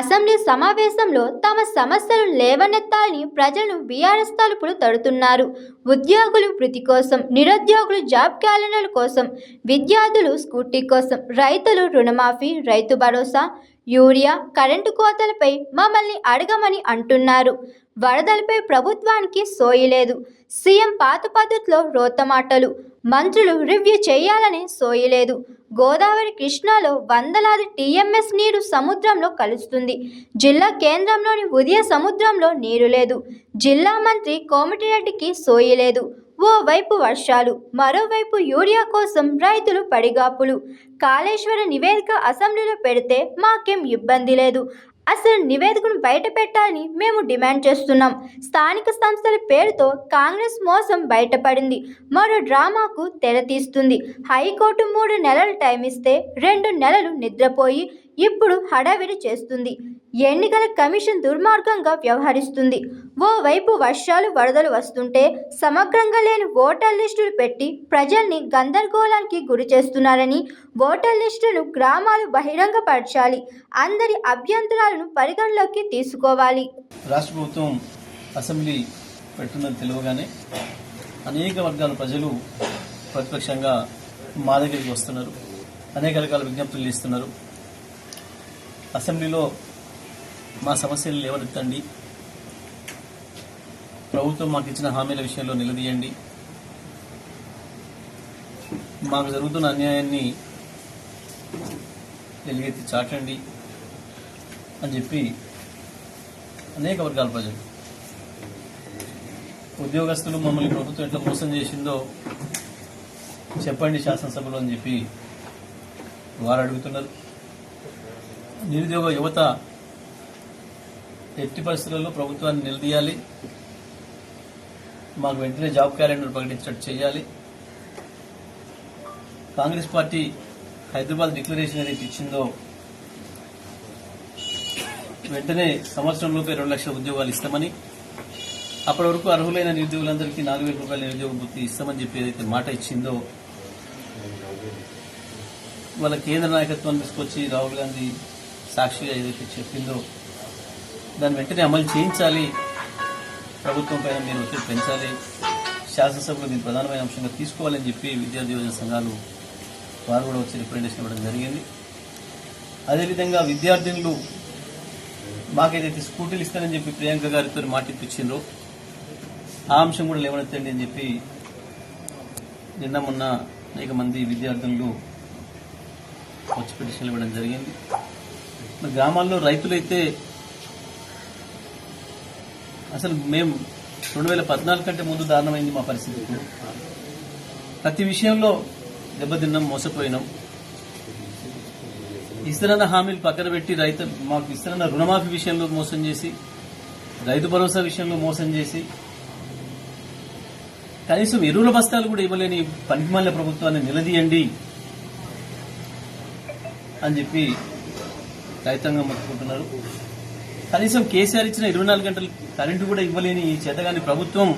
Assembly సమావేశంలో తమ సమస్యలు లేవనెత్తాలని ప్రజలను బీఆర్ఎస్ తలుపులు తడుతున్నారు. ఉద్యోగులు వృత్తి కోసం నిరుద్యోగులు జాబ్ క్యాలెండర్ కోసం విద్యార్థులు స్కూటీ కోసం రైతులు రుణమాఫీ రైతు భరోసా యూరియా కరెంటు కోతలపై మమ్మల్ని అడగమని అంటున్నారు. వరదలపై ప్రభుత్వానికి సోయలేదు సీఎం పాత పద్ధతిలో రోతమాటలు మంత్రులు రివ్యూ చేయాలని సోయలేదు గోదావరి కృష్ణాలో వందలాది టీఎంఎస్ నీరు సముద్రంలో కలుస్తుంది. జిల్లా కేంద్రంలోని ఉదయ సముద్రంలో నీరు లేదు. జిల్లా మంత్రి కోమటిరెడ్డికి సోయలేదు ఓవైపు వర్షాలు మరోవైపు యూరియా కోసం రైతులు పడిగాపులు. కాళేశ్వర నివేదిక అసెంబ్లీలో పెడితే మాకేం ఇబ్బంది లేదు. అసలు నివేదికను బయట పెట్టాలని మేము డిమాండ్ చేస్తున్నాం. స్థానిక సంస్థల పేరుతో కాంగ్రెస్ మోసం బయటపడింది. మరో డ్రామాకు తెరతీస్తుంది. హైకోర్టు మూడు నెలలు టైం ఇస్తే రెండు నెలలు నిద్రపోయి ఇప్పుడు హడావిడి చేస్తుంది. ఎన్నికల కమిషన్ దుర్మార్గంగా వ్యవహరిస్తుంది. ఓవైపు వర్షాలు వరదలు వస్తుంటే సమగ్రంగా లేని ఓటర్ లిస్టులు పెట్టి ప్రజల్ని గందరగోళానికి గురి చేస్తున్నారని ఓటర్ లిస్టును గ్రామాలు బహిరంగపరచాలి అందరి అభ్యంతరాలను పరిగణలోకి తీసుకోవాలి. రాష్ట్ర ప్రభుత్వం అసెంబ్లీ పెడుతుందని తెలియగానే అనేక వర్గాల ప్రజలు ప్రతిపక్షంగా మా దగ్గరికి వస్తున్నారు. అనేక రకాల విజ్ఞప్తులు ఇస్తున్నారు. అసెంబ్లీలో మా సమస్యలు లేవనెత్తండి. ప్రభుత్వం మాకు ఇచ్చిన హామీల విషయంలో నిలదీయండి. మాకు జరుగుతున్న అన్యాయాన్ని ఎలుగెత్తి చాటండి అని చెప్పి అనేక వర్గాల ప్రజలు ఉద్యోగస్తులు మమ్మల్ని ప్రభుత్వం ఎట్లా మోసం చేసిందో చెప్పండి శాసనసభలో అని చెప్పి వారు అడుగుతున్నారు. నిరుద్యోగ యువత ఎట్టి పరిస్థితుల్లో ప్రభుత్వాన్ని నిలదీయాలి. మాకు వెంటనే జాబ్ క్యాలెండర్ ప్రకటించినట్టు చేయాలి. కాంగ్రెస్ పార్టీ హైదరాబాద్ డిక్లరేషన్ ఏదైతే ఇచ్చిందో వెంటనే సంవత్సరంలోపే రెండు లక్షల ఉద్యోగాలు ఇస్తామని అప్పటి వరకు అర్హులైన నిరుద్యోగులందరికీ నాలుగు వేల రూపాయల నిరుద్యోగ వృత్తి ఇస్తామని చెప్పి ఏదైతే మాట ఇచ్చిందో వాళ్ళ కేంద్ర నాయకత్వాన్ని తీసుకొచ్చి రాహుల్ గాంధీ సాక్షిగా ఏదైతే చెప్పిందో దాన్ని వెంటనే అమలు చేయించాలి. ప్రభుత్వం పైన మీరు ఒత్తిడి పెంచాలి. శాసనసభలో దీన్ని ప్రధానమైన అంశంగా తీసుకోవాలని చెప్పి విద్యార్థి యోజన సంఘాలు వారు కూడా వచ్చి రిప్రజెంటేషన్ ఇవ్వడం జరిగింది. అదేవిధంగా విద్యార్థినులు మాకేదైతే స్కూటీలు ఇస్తానని చెప్పి ప్రియాంక గారితో మాటిప్పించిండ్రో ఆ అంశం కూడా లేవనెత్తండి అని చెప్పి నిన్న మొన్న అనేక మంది విద్యార్థులు వచ్చి పిటిషన్లు ఇవ్వడం జరిగింది. గ్రామాల్లో రైతులైతే అసలు మేము రెండు వేల పద్నాలుగు కంటే ముందు దారుణమైంది మా పరిస్థితి. ప్రతి విషయంలో దెబ్బతిన్నాం మోసపోయినాం. ఇస్తున్న హామీలు పక్కన పెట్టి రైతు మాకు ఇస్తున్న రుణమాఫీ విషయంలో మోసం చేసి రైతు భరోసా విషయంలో మోసం చేసి కనీసం ఎరువుల బస్తాలు కూడా ఇవ్వలేని పనికిమాల ప్రభుత్వాన్ని నిలదీయండి అని చెప్పి రైతాంగం మొత్తుకుంటున్నారు. కనీసం కేసీఆర్ ఇచ్చిన ఇరవై నాలుగు గంటలు కరెంటు కూడా ఇవ్వలేని ఈ చేతగాని ప్రభుత్వం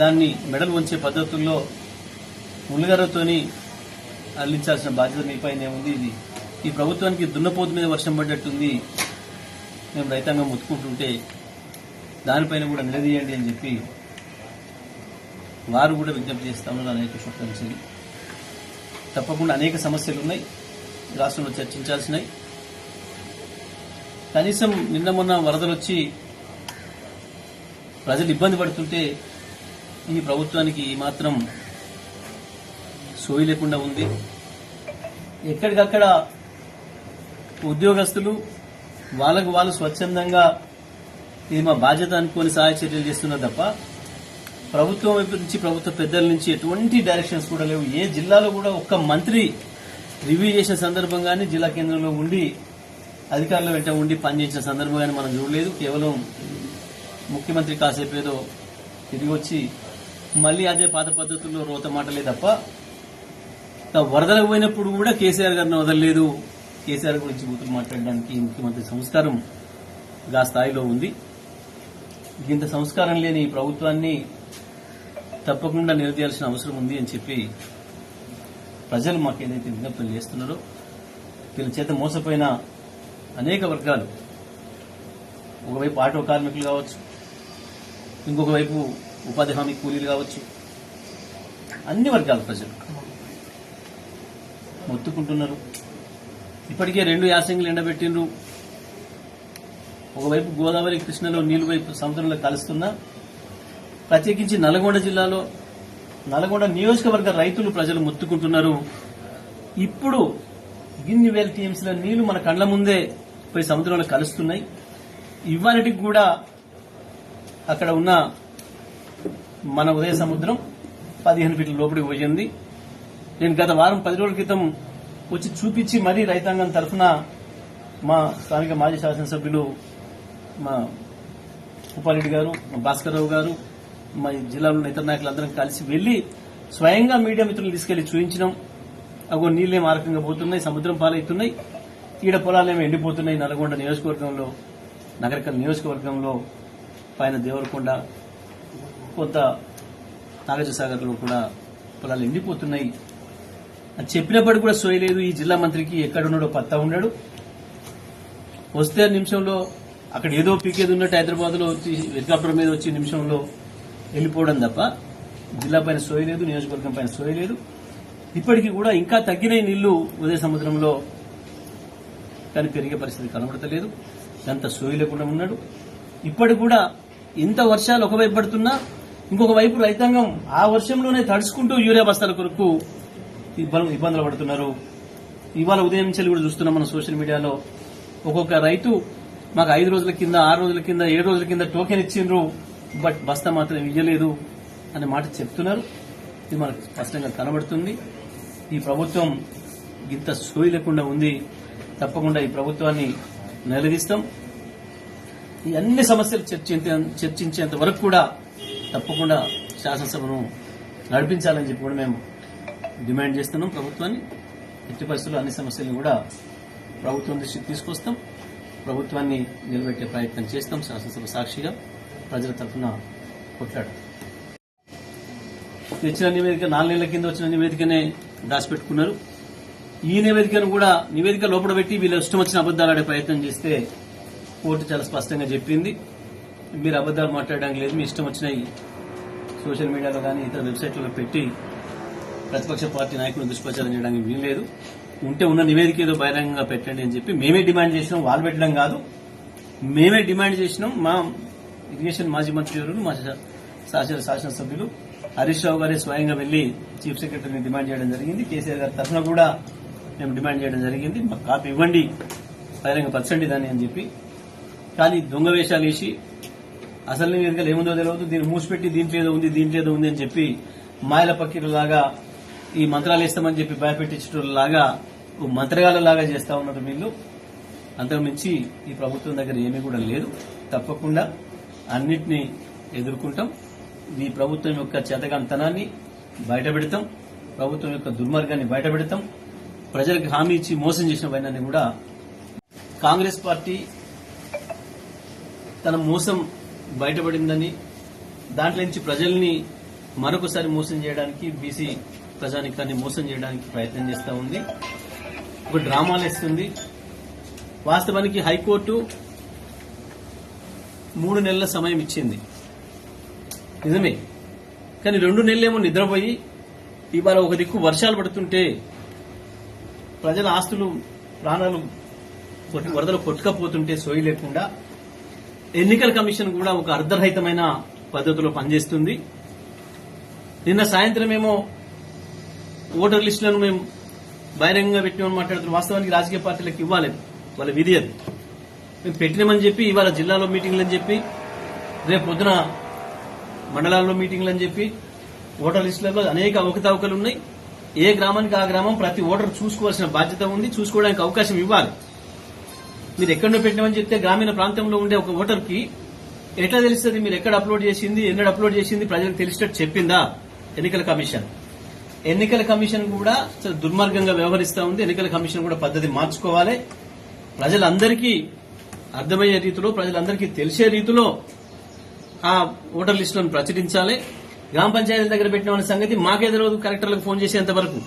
దాన్ని మెడలు వంచే పద్ధతుల్లో ములుగరతోని అల్లించాల్సిన బాధ్యత మీపైనే ఉంది. ఇది ఈ ప్రభుత్వానికి దున్నపోతు మీద వర్షం పడ్డట్టుంది. మేము రైతాంగం ముత్తుకుంటుంటే దానిపైన కూడా నిలదీయండి అని చెప్పి వారు కూడా విజ్ఞప్తి చేస్తామని నా చోట్ల తప్పకుండా అనేక సమస్యలు ఉన్నాయి. రాష్ట్రంలో చర్చించాల్సినవి. కనీసం నిన్న మొన్న వరదలు వచ్చి ప్రజలు ఇబ్బంది పడుతుంటే ఈ ప్రభుత్వానికి మాత్రం సోయి లేకుండా ఉంది. ఎక్కడికక్కడ ఉద్యోగస్తులు వాళ్ళకు వాళ్ళు స్వచ్ఛందంగా ఇది మా బాధ్యత అనుకోని సహాయ చర్యలు చేస్తున్నారు తప్ప ప్రభుత్వం వైపు నుంచి ప్రభుత్వ పెద్దల నుంచి ఎటువంటి డైరెక్షన్స్ కూడా లేవు. ఏ జిల్లాలో కూడా ఒక్క మంత్రి రివ్యూ చేసిన సందర్భంగానే జిల్లా కేంద్రంలో ఉండి అధికారుల వెంట ఉండి పనిచేసిన సందర్భంగానే మనం చూడలేదు. కేవలం ముఖ్యమంత్రి కాసేపు ఏదో తిరిగి వచ్చి మళ్ళీ అదే పాత పద్ధతుల్లో రోత మాటలే తప్ప వరదలకు పోయినప్పుడు కూడా కేసీఆర్ గారిని వదలలేదు. కేసీఆర్ గురించి కూతురు మాట్లాడడానికి ముఖ్యమంత్రి సంస్కారం గా స్థాయిలో ఉంది. ఇంత సంస్కారం లేని ఈ ప్రభుత్వాన్ని తప్పకుండా నిలదీయాల్సిన అవసరం ఉంది అని చెప్పి ప్రజలు మాకు ఏదైతే విజ్ఞప్తులు చేస్తున్నారో వీళ్ళ చేత మోసపోయిన అనేక వర్గాలు ఒకవైపు ఆటో కార్మికులు కావచ్చు ఇంకొక వైపు ఉపాధి హామీ కూలీలు కావచ్చు అన్ని వర్గాల ప్రజలు మొత్తుకుంటున్నారు. ఇప్పటికే రెండు యాసంగులు ఎండబెట్టిండ్రు. ఒకవైపు గోదావరి కృష్ణలో నీళ్ళు వైపు సముద్రంలో కలుస్తున్నా ప్రత్యేకించి నల్గొండ జిల్లాలో నల్గొండ నియోజకవర్గ రైతులు ప్రజలు మొత్తుకుంటున్నారు. ఇప్పుడు ఇన్ని వేల టీఎంసీల నీళ్ళు మన కళ్ళ ముందే పోయి సముద్రంలో కలుస్తున్నాయి. ఇవాళటికి కూడా అక్కడ ఉన్న మన ఉదయ సముద్రం పదిహేను ఫీట్ల లోపలికి పోయింది. నేను గత వారం పది రోజుల క్రితం వచ్చి చూపించి మరీ రైతాంగం తరఫున మా స్థానిక మాజీ శాసనసభ్యులు మా ఉపారెడ్డి గారు మా భాస్కర్రావు గారు మా జిల్లాలో ఇతర నాయకులందరం కలిసి వెళ్ళి స్వయంగా మీడియా మిత్రులు తీసుకెళ్ళి చూపించినాం అగో నీళ్ళేం ఆ పోతున్నాయి సముద్రం పాలవుతున్నాయి ఈడ పొలాలేమో ఎండిపోతున్నాయి. నల్గొండ నియోజకవర్గంలో నగరకల్ నియోజకవర్గంలో పైన దేవరకొండ కొంత నాగజసాగర్లో కూడా పొలాలు ఎండిపోతున్నాయి. అని చెప్పినప్పటికీ కూడా సోయలేదు. ఈ జిల్లా మంత్రికి ఎక్కడున్నాడో పత్తా ఉన్నాడు వస్తే నిమిషంలో అక్కడ ఏదో పీకేది ఉన్నట్టు హైదరాబాద్లో వచ్చి హెలికాప్టర్ మీద వచ్చి నిమిషంలో వెళ్ళిపోవడం తప్ప జిల్లా పైన సోయలేదు నియోజకవర్గం పైన సోయలేదు ఇప్పటికీ కూడా ఇంకా తగ్గిన నీళ్ళు ఉదయ సముద్రంలో కానీ పెరిగే పరిస్థితి కనబడతలేదు. ఎంత సోయి లేకుండా ఉన్నాడు. ఇప్పటికి కూడా ఇంత వర్షాలు ఒకవైపు పడుతున్నా ఇంకొక వైపు రైతాంగం ఆ వర్షంలోనే తడుచుకుంటూ యూరియా బస్తాల కొరకు ఇబ్బందులు ఇబ్బందులు పడుతున్నారు. ఇవాళ ఉదయం నుంచి కూడా చూస్తున్నాం మనం సోషల్ మీడియాలో. ఒక్కొక్క రైతు మాకు ఐదు రోజుల కింద ఆరు రోజుల కింద ఏడు రోజుల కింద టోకెన్ ఇచ్చిండ్రు. బట్ బస్తా మాత్రం ఇవ్వలేదు అనే మాట చెప్తున్నారు. ఇది మనకు స్పష్టంగా కనబడుతుంది. ఈ ప్రభుత్వం ఇంత సోయి లేకుండా ఉంది. తప్పకుండా ఈ ప్రభుత్వాన్ని నిలదీస్తాం. ఈ అన్ని సమస్యలు చర్చించే చర్చించేంత వరకు కూడా తప్పకుండా శాసనసభను నడిపించాలని చెప్పి కూడా మేము డిమాండ్ చేస్తున్నాం ప్రభుత్వాన్ని. ఎట్టి పరిస్థితుల్లో అన్ని సమస్యలను కూడా ప్రభుత్వం దృష్టికి తీసుకొస్తాం. ప్రభుత్వాన్ని నిలబెట్టే ప్రయత్నం చేస్తాం శాసనసభ సాక్షిగా. ప్రజల తరఫున కొట్లాడు. తెచ్చిన నివేదిక నాలుగు నెలల కింద వచ్చిన నివేదికనే దాచిపెట్టుకున్నారు. ఈ నివేదికను కూడా నివేదిక లోపల పెట్టి వీళ్ళు ఇష్టం వచ్చిన అబద్దాలు ఆడే ప్రయత్నం చేస్తే కోర్టు చాలా స్పష్టంగా చెప్పింది. మీరు అబద్దాలు మాట్లాడడానికి లేదు మీ ఇష్టం వచ్చినాయి సోషల్ మీడియాలో కానీ ఇతర వెబ్సైట్లలో పెట్టి ప్రతిపక్ష పార్టీ నాయకులను దుష్ప్రచారం చేయడానికి వీల్లేదు. ఉంటే ఉన్న నివేదిక ఏదో బహిరంగంగా పెట్టండి అని చెప్పి మేమే డిమాండ్ చేసినాం వాళ్ళు పెట్టడం కాదు. మేమే డిమాండ్ చేసినాం మా ఇరిగేషన్ మాజీ మంత్రి గారు మా శాసన శాసనసభ్యులు హరీష్ రావు గారే స్వయంగా వెళ్ళి చీఫ్ సెక్రటరీని డిమాండ్ చేయడం జరిగింది. కేసీఆర్ గారి తరఫున కూడా మేము డిమాండ్ చేయడం జరిగింది. మాకు కాపీ ఇవ్వండి బహిరంగ పరచండి దాన్ని అని చెప్పి. కానీ దొంగ వేషాలు వేసి అసలు నివేదికలు ఏముందో తెలియదు దీన్ని మూసిపెట్టి దీంట్లో ఏదో ఉంది దీంట్లో ఏదో ఉంది అని చెప్పి మాయల పక్కిలాగా ఈ మంత్రాలు ఇస్తామని చెప్పి భయపెట్టించడంలాగా మంత్రగాల లాగా చేస్తా ఉన్నారు వీళ్ళు. అంతకుమించి ఈ ప్రభుత్వం దగ్గర ఏమీ కూడా లేదు. తప్పకుండా అన్నిటినీ ఎదుర్కొంటాం. ఈ ప్రభుత్వం యొక్క చేతగాంతనాన్ని బయటపెడతాం. ప్రభుత్వం యొక్క దుర్మార్గాన్ని బయటపెడతాం. ప్రజలకు హామీ ఇచ్చి మోసం చేసిన వైనాన్ని కూడా కాంగ్రెస్ పార్టీ తన మోసం బయటపడిందని దాంట్లో నుంచి ప్రజల్ని మరొకసారి మోసం చేయడానికి బీసీ ప్రజానికాన్ని మోసం చేయడానికి ప్రయత్నం చేస్తూ ఉంది. ఒక డ్రామాలు ఇస్తుంది వాస్తవానికి హైకోర్టు మూడు నెలల సమయం ఇచ్చింది. నిజమే. కానీ రెండు నెలలేమో నిద్రపోయి ఇవాళ ఒక దిక్కు వర్షాలు పడుతుంటే ప్రజల ఆస్తులు ప్రాణాలు వరదలు కొట్టుకపోతుంటే సోయి లేకుండా ఎన్నికల కమిషన్ కూడా ఒక అర్ధరహితమైన పద్ధతిలో పనిచేస్తుంది. నిన్న సాయంత్రం ఏమో ఓటర్ లిస్టులను మేము బహిరంగంగా పెట్టామని మాట్లాడుతున్నాం వాస్తవానికి రాజకీయ పార్టీలకు ఇవ్వాలి వాళ్ళ విధి అది. మేము పెట్టినామని చెప్పి ఇవాళ జిల్లాలో మీటింగ్లు అని చెప్పి రేపు పొద్దున మండలాల్లో మీటింగ్లు అని చెప్పి ఓటర్ లిస్టులలో అనేక అవకతవకలు ఉన్నాయి. ఏ గ్రామానికి ఆ గ్రామం ప్రతి ఓటర్ చూసుకోవాల్సిన బాధ్యత ఉంది చూసుకోవడానికి అవకాశం ఇవ్వాలి. మీరు ఎక్కడో పెట్టినామని చెప్తే గ్రామీణ ప్రాంతంలో ఉండే ఒక ఓటర్కి ఎట్లా తెలుస్తుంది? మీరు ఎక్కడ అప్లోడ్ చేసింది ఎన్నడు అప్లోడ్ చేసింది ప్రజలకు తెలిసేటట్టు చెప్పిందా? ఎన్నికల కమిషన్. ఎన్నికల కమిషన్ కూడా దుర్మార్గంగా వ్యవహరిస్తా ఉంది. ఎన్నికల కమిషన్ కూడా పద్ధతి మార్చుకోవాలి. ప్రజలందరికీ అర్థమయ్యే రీతిలో ప్రజలందరికీ తెలిసే రీతిలో ఆ ఓటర్ లిస్టులను ప్రచురించాలి. గ్రామ పంచాయతీల దగ్గర పెట్టిన సంగతి మాకే తెలియదు కలెక్టర్లకు ఫోన్ చేసేంత వరకు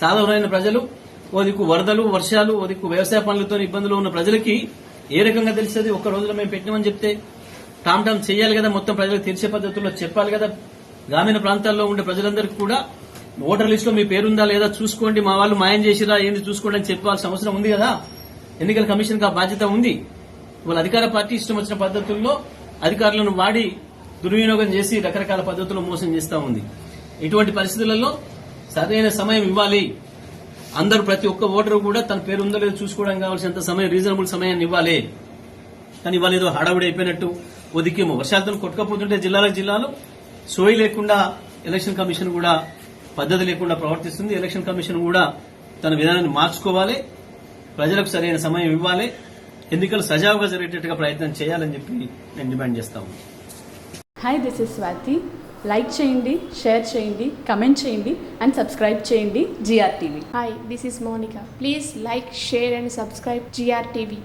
సాధారణమైన ప్రజలు ఓదికు వరదలు వర్షాలు ఓదికు వ్యవసాయ పనులతో ఇబ్బందులు ఉన్న ప్రజలకి ఏ రకంగా తెలుస్తుంది? ఒక్క రోజులో మేము పెట్టినామని చెప్తే టామ్ టామ్ చేయాలి కదా మొత్తం ప్రజలకు తెలిసే పద్ధతుల్లో చెప్పాలి కదా. గ్రామీణ ప్రాంతాల్లో ఉండే ప్రజలందరికీ కూడా ఓటర్ లిస్టులో మీ పేరుందా లేదా చూసుకోండి మా వాళ్ళు మాయం చేసిరా ఏంది చూసుకోండి అని చెప్పాల్సిన అవసరం ఉంది కదా. ఎన్నికల కమిషన్ ఆ బాధ్యత ఉంది. వాళ్ళ అధికార పార్టీ ఇష్టం వచ్చిన పద్ధతుల్లో అధికారులను వాడి దుర్వినియోగం చేసి రకరకాల పద్ధతుల్లో మోసం చేస్తా ఉంది. ఇటువంటి పరిస్థితులలో సరైన సమయం ఇవ్వాలి. అందరూ ప్రతి ఒక్క ఓటరు కూడా తన పేరు ఉందో లేదో చూసుకోవడం కావాల్సినంత సమయం రీజనబుల్ సమయాన్ని ఇవ్వాలి. కానీ ఇవాళ ఏదో హడావుడి అయిపోయినట్టు ఒదికేమో. వర్షాలతో కొట్టుకపోతుంటే జిల్లాల జిల్లాలు సోయి లేకుండా ఎలక్షన్ కమిషన్ కూడా పద్ధతి లేకుండా ప్రవర్తిస్తుంది. ఎలక్షన్ కమిషన్ కూడా తన విధానాన్ని మార్చుకోవాలి. ప్రజలకు సరైన సమయం ఇవ్వాలి. ఎన్నికలు సజావుగా జరిగేటట్టుగా ప్రయత్నం చేయాలని చెప్పి నేను డిమాండ్ చేస్తా ఉన్నాను hi this is Swathi like చేయండి షేర్ చేయండి కమెంట్ చేయండి అండ్ సబ్స్క్రైబ్ చేయండి GR TV Hi, this is Monica. Please like, share, and subscribe GRTV.